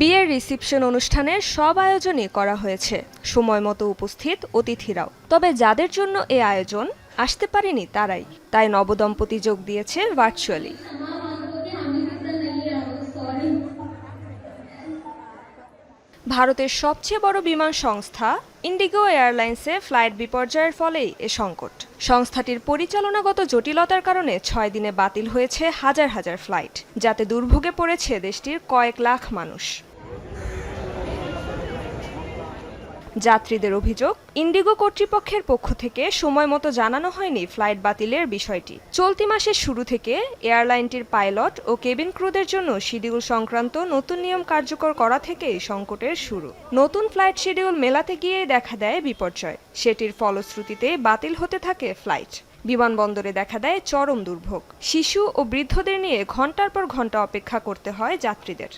বিয়ের রিসিপশন অনুষ্ঠানের সব আয়োজনই করা হয়েছে। সময় মতো উপস্থিত অতিথিরাও। তবে যাদের জন্য এ আয়োজন, আসতে পারেনি তারাই। তাই নবদম্পতি যোগ দিয়েছে ভার্চুয়ালি ভারতের সবচেয়ে বড় বিমান সংস্থা ইন্ডিগো এয়ারলাইন্সে ফ্লাইট বিপর্যয়ের ফলেই এ সংকট। সংস্থাটির পরিচালনাগত জটিলতার কারণে ছয় দিনে বাতিল হয়েছে হাজার হাজার ফ্লাইট যাতে দুর্ভোগে পড়েছে দেশটির কয়েক লাখ মানুষ। যাত্রীদের অভিযোগ, ইন্ডিগো কর্তৃপক্ষের পক্ষ থেকে সময় মতো জানানো হয়নি ফ্লাইট বাতিলের বিষয়টি। চলতি মাসের শুরু থেকে এয়ারলাইনটির পাইলট ও কেবিন ক্রুদের জন্য শিডিউল সংক্রান্ত নতুন নিয়ম কার্যকর করা থেকেই সংকটের শুরু। নতুন ফ্লাইট শিডিউল মেলাতে গিয়েই দেখা দেয় বিপর্যয়। সেটির ফলশ্রুতিতে বাতিল হতে থাকে ফ্লাইট। বিমানবন্দরে দেখা দেয় চরম দুর্ভোগ। শিশু ও বৃদ্ধদের নিয়ে ঘণ্টার পর ঘণ্টা অপেক্ষা করতে হয় যাত্রীদের।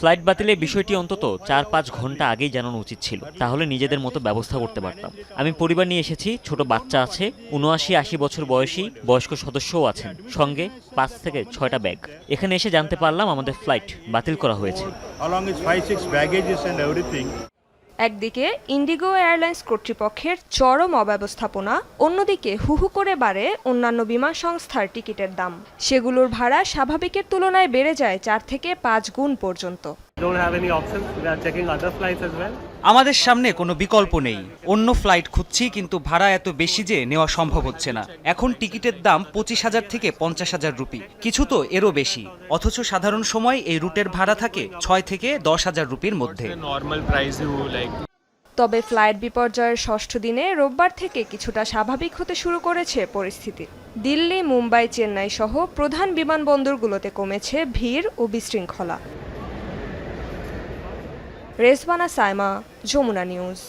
ফ্লাইট বাতিলের বিষয়টি অন্তত চার পাঁচ ঘণ্টা আগেই জানানো উচিত ছিল। তাহলে নিজেদের মতো ব্যবস্থা করতে পারতাম। আমি পরিবার নিয়ে এসেছি ছোট বাচ্চা আছে উনআশি আশি বছর বয়সী বয়স্ক সদস্যও আছেন। সঙ্গে পাঁচ থেকে ছয়টা ব্যাগ। এখানে এসে জানতে পারলাম আমাদের ফ্লাইট বাতিল করা হয়েছে। একদিকে ইন্ডিগো এয়ারলাইন্স কর্তৃপক্ষের চরম অব্যবস্থাপনা, অন্যদিকে হুহু করে বাড়ে অন্যান্য বিমান সংস্থার টিকিটের দাম। সেগুলোর ভাড়া স্বাভাবিকের তুলনায় বেড়ে যায় চার থেকে পাঁচ গুণ পর্যন্ত। Don't have any options. We are checking other flights as well. আমাদের সামনে কোনো বিকল্প নেই। অন্য ফ্লাইট খুঁজছি কিন্তু ভাড়া এত বেশি যে নেওয়া সম্ভব হচ্ছে না। এখন টিকিটের দাম পঁচিশ হাজার থেকে পঞ্চাশ হাজার রুপি। কিছু তো এরও বেশি। অথচ সাধারণ সময় এই রুটের ভাড়া থাকে ছয় থেকে দশ হাজার রুপির মধ্যে। তবে ফ্লাইট বিপর্যয়ের ষষ্ঠ দিনে রোববার থেকে কিছুটা স্বাভাবিক হতে শুরু করেছে পরিস্থিতি। দিল্লি মুম্বাই চেন্নাই সহ প্রধান বিমানবন্দরগুলোতে কমেছে ভিড় ও বিশৃঙ্খলা। রেজবানা সাইমা যমুনা নিউজ।